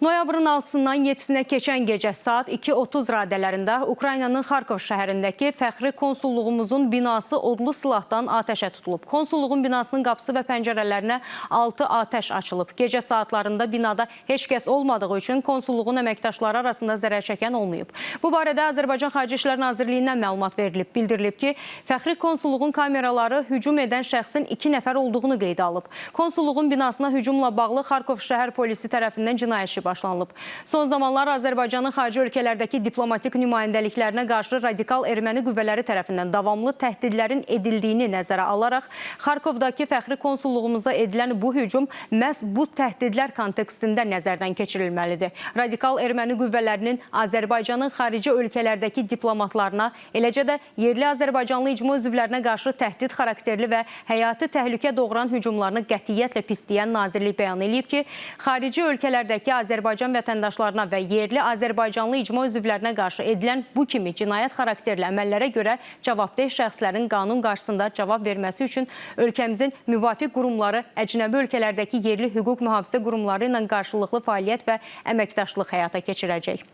Noyabrın 6-dan 7-sinə keçən gecə saat 2.30 radələrində Ukraynanın Xarkov şəhərindəki fəxri konsulluğumuzun binası odlu silahdan atəşə tutulub. Konsulluğun binasının qapısı və pəncərələrinə 6 atəş açılıb. Gecə saatlarında binada heç kəs olmadığı üçün konsulluğun əməkdaşları arasında zərər çəkən olmayıb. Bu barədə Azərbaycan Xarici İşlər Nazirliyindən məlumat verilib. Bildirilib ki, fəxri konsulluğun kameraları hücum edən şəxsin 2 nəfər olduğunu qeydə alıb. Konsulluğun binasına hücumla bağlı Xarkov şəhər polisi tərəfindən cinayət işi başlanılıb. Son zamanlar Azərbaycanın xarici ölkələrdəki diplomatik nümayəndəliklərinə qarşı radikal erməni qüvvələri tərəfindən davamlı təhdidlərin edildiyini nəzərə alaraq Xarkovdakı fəxri konsulluğumuza edilən bu hücum məhz bu təhdidlər kontekstində nəzərdən keçirilməlidir. Radikal erməni qüvvələrinin Azərbaycanın xarici ölkələrdəki diplomatlarına, eləcə də yerli Azərbaycanlı icma üzvlərinə qarşı təhdid xarakterli və həyati təhlükə doğuran hücumlarını qətiyyətlə pisləyən nazirlik bəyan edib ki, xarici ölkələrdəki Azərbaycan vətəndaşlarına və yerli Azərbaycanlı icma üzvlərinə qarşı edilən bu kimi cinayət xarakterli əməllərə görə cavabdeh şəxslərin qanun qarşısında cavab verməsi üçün ölkəmizin müvafiq qurumları əcnəbi ölkələrdəki yerli hüquq mühafizə qurumları ilə qarşılıqlı fəaliyyət və əməkdaşlıq həyata keçirəcək.